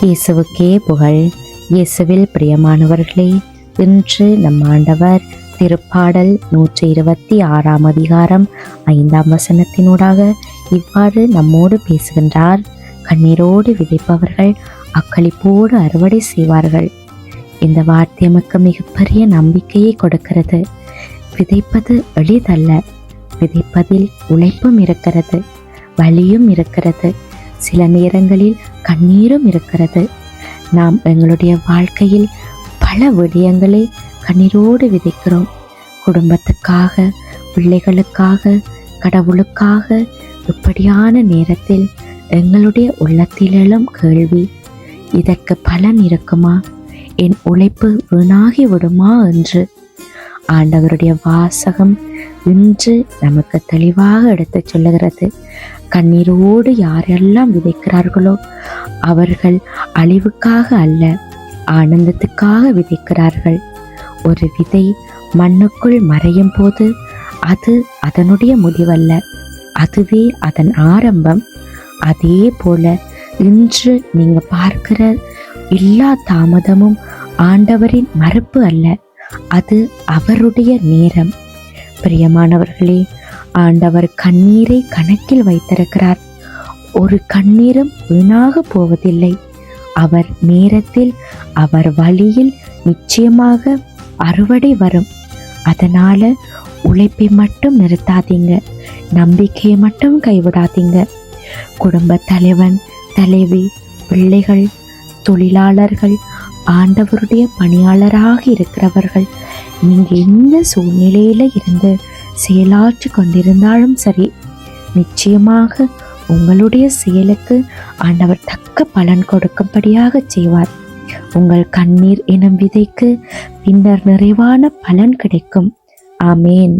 இயேசுவுக்கே புகழ். இயேசுவில் பிரியமானவர்களே இன்று நம் ஆண்டவர் திருப்பாடல் நூற்றி இருபத்தி ஆறாம் அதிகாரம் ஐந்தாம் வசனத்தினூடாக இவ்வாறு நம்மோடு பேசுகின்றார். கண்ணீரோடு விதைப்பவர்கள் அக்களிப்போடு அறுவடை செய்வார்கள். இந்த வார்த்தை நமக்கு மிகப்பெரிய நம்பிக்கையை கொடுக்கிறது. விதைப்பது எளிதல்ல. விதைப்பதில் உழைப்பும் இருக்கிறது. வலியும் இருக்கிறது. சில நேரங்களில் கண்ணீரும் இருக்கிறது. நாம் எங்களுடைய வாழ்க்கையில் பல விடயங்களை கண்ணீரோடு விதைக்கிறோம். குடும்பத்துக்காக பிள்ளைகளுக்காக கடவுளுக்காக இப்படியான நேரத்தில் எங்களுடைய உள்ளத்திலும் கேள்வி இதற்கு பலன் இருக்குமா? என் உழைப்பு வீணாகி விடுமா என்று ஆண்டவருடைய வாசகம் இன்று நமக்கு தெளிவாக எடுத்துச் சொல்லுகிறது. கண்ணீரோடு யாரெல்லாம் விதைக்கிறார்களோ அவர்கள் அழிவுக்காக அல்ல ஆனந்தத்துக்காக விதைக்கிறார்கள். ஒரு விதை மண்ணுக்குள் மறையும் போது அது அதனுடைய முடிவல்ல அதுவே அதன் ஆரம்பம். அதே போல இன்று நீங்கள் பார்க்கிற எல்லா தாமதமும் ஆண்டவரின் மறுப்பு அல்ல. அது அவருடைய நேரம். பிரியமானவர்களே ஆண்டவர் கண்ணீரை கணக்கில் வைத்திருக்கிறார். ஒரு கண்ணீரும் வீணாக போவதில்லை. அவர் நேரத்தில் அவர் வழியில் நிச்சயமாக அறுவடை வரும். அதனால உழைப்பை மட்டும் நிறுத்தாதீங்க. நம்பிக்கையை மட்டும் கைவிடாதீங்க. குடும்ப தலைவன் தலைவி பிள்ளைகள் தொழிலாளர்கள் ஆண்டவருடைய பணியாளராக இருக்கிறவர்கள். நீங்கள் எந்த சூழ்நிலையில இருந்து செயலாற்றி கொண்டிருந்தாலும் சரி நிச்சயமாக உங்களுடைய செயலுக்கு ஆண்டவர் தக்க பலன் கொடுக்கும்படியாக செய்வார். உங்கள் கண்ணீர் எனும் விதைக்கு பின்னர் நிறைவான பலன் கிடைக்கும். ஆமேன்.